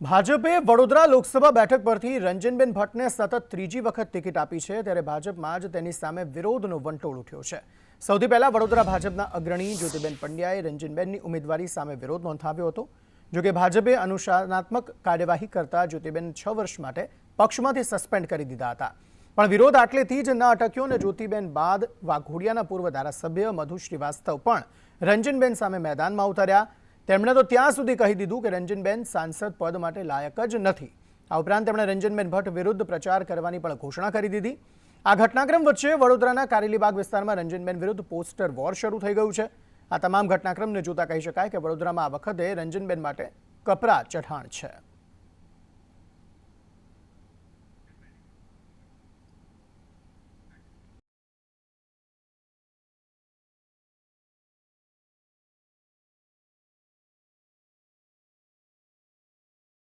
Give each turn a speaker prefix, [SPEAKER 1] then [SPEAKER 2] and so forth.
[SPEAKER 1] ભાજપે વડોદરા લોકસભા બેઠક પરથી રંજનબેન ભટ્ટને સતત ત્રીજી વખત ટિકિટ આપી છે, ત્યારે ભાજપમાં જ તેની સામે વિરોધનો વંટોળ ઉઠ્યો છે. સૌથી પહેલા વડોદરા ભાજપના અગ્રણી જ્યોતિબેન પંડ્યાએ રંજનબેનની ઉમેદવારી સામે વિરોધ નોંધાવ્યો હતો. જોકે ભાજપે અનુશાસનાત્મક કાર્યવાહી કરતા જ્યોતિબેન છ વર્ષ માટે પક્ષમાંથી સસ્પેન્ડ કરી દીધા હતા. પણ વિરોધ આટલેથી જ ન અટક્યો અને જ્યોતિબેન બાદ વાઘોડિયાના પૂર્વ ધારાસભ્ય મધુ શ્રીવાસ્તવ પણ રંજનબેન સામે મેદાનમાં ઉતર્યા. તેમણે તો ત્યાં સુધી કહી દીધું કે રંજનબેન સાંસદ પદ માટે લાયક જ નથી. આ ઉપરાંત તેમણે રંજનબેન ભટ્ટ વિરુદ્ધ પ્રચાર કરવાની પણ ઘોષણા કરી દીધી. આ ઘટનાક્રમ વચ્ચે વડોદરાના કારેલીબાગ વિસ્તારમાં રંજનબેન વિરુદ્ધ પોસ્ટર વોર શરૂ થઈ ગયું છે. આ તમામ ઘટનાક્રમને જોતા કહી શકાય કે વડોદરામાં આ વખતે રંજનબેન માટે કપરા ચઢાણ છે.